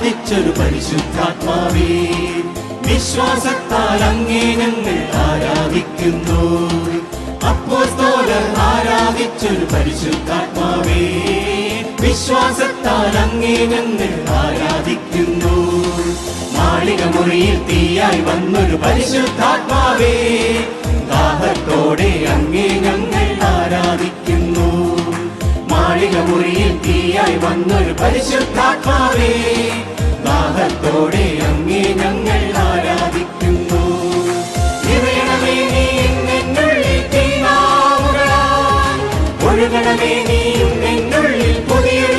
ആരാധിച്ചൊരു പരിശുദ്ധാത്മാവേ വിശ്വാസത്താൽ അങ്ങേ ഞങ്ങൾ ആരാധിക്കുന്നു. അപ്പോസ്തോലർ ആരാധിച്ചൊരു പരിശുദ്ധാത്മാവേ വിശ്വാസത്താൽ അങ്ങേ ഞങ്ങൾ ആരാധിക്കുന്നു. മാളിക മുറിയിൽ തീയായി വന്നൊരു പരിശുദ്ധാത്മാവേ ദാഹത്തോടെ അങ്ങേ മുറിയിൽ തീയായി വന്നൊരു പരിശുദ്ധാത്മാവേ ദാഹത്തോടെ അങ്ങേ ഞങ്ങൾ ആരാധിക്കുന്നു. നിറയണമേ നീ ഒഴുകണമേ നീ എന്നുള്ളിൽ പുതിയൊരു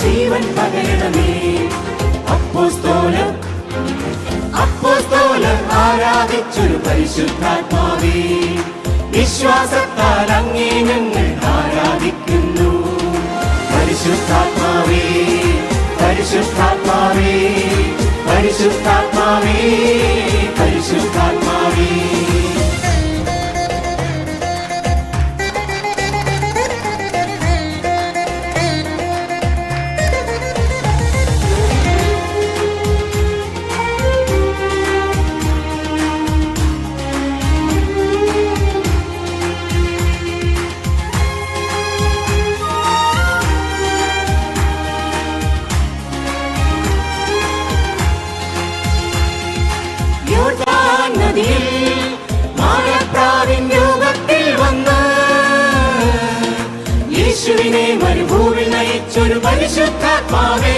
പുതുജീവൻ പകരണമേ. അപ്പോസ്തോലം അപ്പോസ്തോലർ ആരാധിച്ചൊരു പരിശുദ്ധാത്മാവേ. വിശ്വാസത്താൽ അങ്ങേ ഞങ്ങൾ ആരാധിക്കുന്നു. പരിശുദ്ധാത്മാവേ പരിശുദ്ധാത്മാവേ പരിശുദ്ധാത്മാവേ പരിശുദ്ധാത്മാവേ. നയിച്ചൊരു പരിശുദ്ധാത്മാവേ.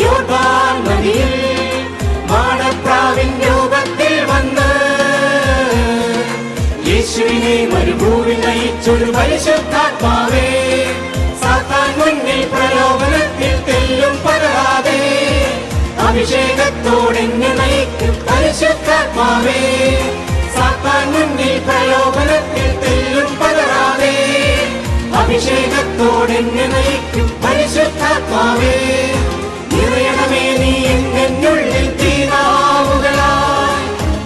യോർദാൻ നദിയിൽ മാനപ്രാവിൻ രൂപത്തിൽ വന്ന് യേശുവിനെ മരുഭൂമി നയിച്ചൊരു പരിശുദ്ധാത്മാവേ. സാത്താൻ മുന്നിൽ പ്രലോഭനത്തിൽ തെല്ലും പകരാതെ അഭിഷേകത്തോടെന്നെ നയിക്കും പരിശുദ്ധാത്മാവേ. സാത്താൻ മുന്നിൽ പ്രലോഭനത്തിൽ തെല്ലും പകരാതെ അഭിഷേകത്തോടെന്നെ പരിശുദ്ധാത്മാവേ നിറയണമേ നീ എന്നുള്ളിൽ തീരാവുകളായി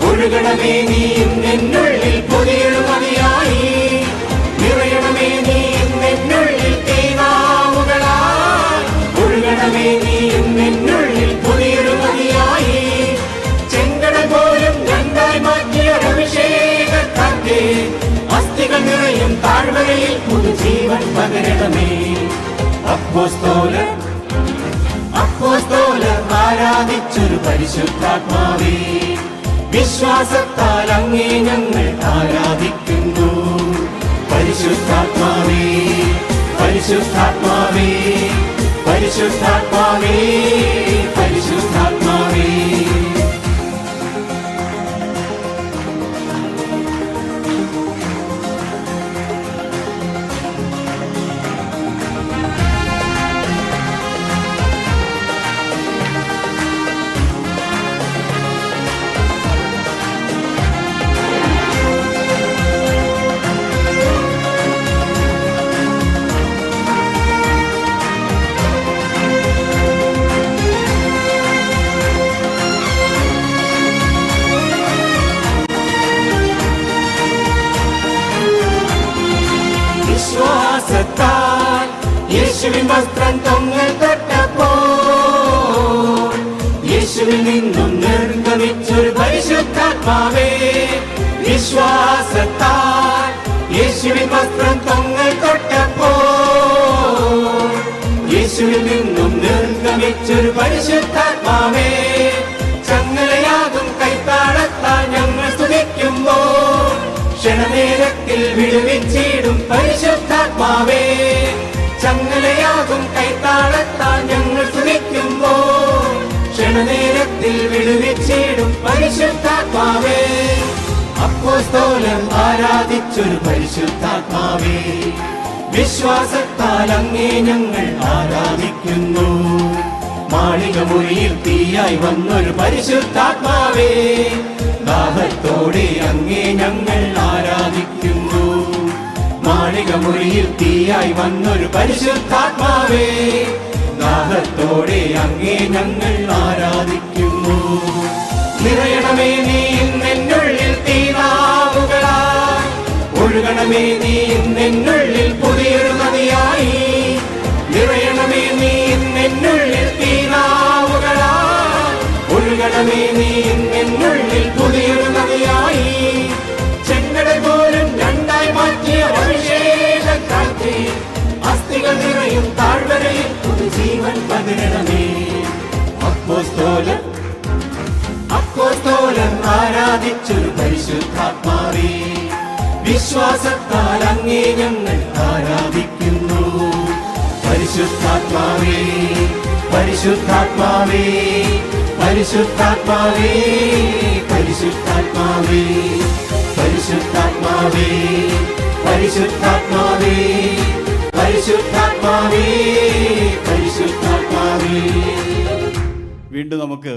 ഒഴുകണമേ നീ എന്നുള്ളിൽ പുതിയൊരു മതിയായി നിറയണമേ നീ എന്നുള്ളിൽ തീരാവുകളായി ഒഴുകണമേ നീ എന്നുള്ളിൽ പുതിയൊരു മതിയായി ചെങ്കട പോലും രണ്ടായി മാറ്റിയ അഭിഷേകക്കാറ്റേ അസ്ഥികൾ നിറയും താഴ്വരയിൽ അപ്പോസ്തോലർ അപ്പോസ്തോലർ ആരാധിച്ചൊരു പരിശുദ്ധാത്മാവേ. വിശ്വാസത്താൽ അങ്ങേ ഞങ്ങൾ ആരാധിക്കുന്നു. പരിശുദ്ധാത്മാവേ പരിശുദ്ധാത്മാവേ പരിശുദ്ധാത്മാവേ യേശുവിൻ വസ്ത്രം തൊങ്ങൽ തൊട്ടപ്പോ യേശുവിൽ നിന്നും നിർഗമിച്ചൊരു പരിശുദ്ധാത്മാവേ വിശ്വാസത്താൽ യേശുവിൻ വസ്ത്രം തൊങ്ങൽ തൊട്ടപ്പോ യേശുവിൽ നിന്നും നിർഗമിച്ചൊരു പരിശുദ്ധാത്മാവേ ചങ്ങലയാകും കൈത്താളത്താൽ ഞങ്ങൾ സ്തുതിക്കുമ്പോൾ ക്ഷണനേരത്തിൽ വിടുവിച്ചിടും പരിശുദ്ധാത്മാവേ. ചങ്ങലയാകും കൈത്താളത്താൽ ഞങ്ങൾ തുണിക്കുമ്പോ ക്ഷണനേരത്തിൽ വിടുവിച്ചിടും പരിശുദ്ധാത്മാവേ. അപ്പോസ്തോലം ആരാധിച്ചൊരു പരിശുദ്ധാത്മാവേ. വിശ്വാസത്താൽ അങ്ങേ ഞങ്ങൾ ആരാധിക്കുന്നു. മാളിക മുറിയിൽ തീയായി വന്നൊരു പരിശുദ്ധാത്മാവേ. ദാഹത്തോടെ അങ്ങേ ഞങ്ങൾ ആരാധിക്കുന്നു. മാളിക മുറിയിൽ തീയായി വന്നൊരു പരിശുദ്ധാത്മാവേ ദാഹത്തോടെ അങ്ങേ ഞങ്ങൾ ആരാധിക്കുന്നു. നിറയണമേ നീ ഇന്നെന്നുള്ളിൽ തീനാവുകളാ. ഒഴുകണമേ നീ ഇന്നെന്നുള്ളിൽ പുതിയൊരു നദിയായി ആരാധിക്കണമേ അപ്പോസ്തോലൻ അപ്പോസ്തോലൻ ആരാധിച്ചൊരു പരിശുദ്ധാത്മാവേ. വിശ്വാസത്താൽ അങ്ങേ ഞങ്ങൾ ആരാധിക്കുന്നു. പരിശുദ്ധാത്മാവേ പരിശുദ്ധാത്മാവേ പരിശുദ്ധാത്മാവേ പരിശുദ്ധാത്മാവേ പരിശുദ്ധാത്മാവേ പരിശുദ്ധാത്മാവേ പരിശുദ്ധാത്മാവേ വീണ്ടും നമുക്ക്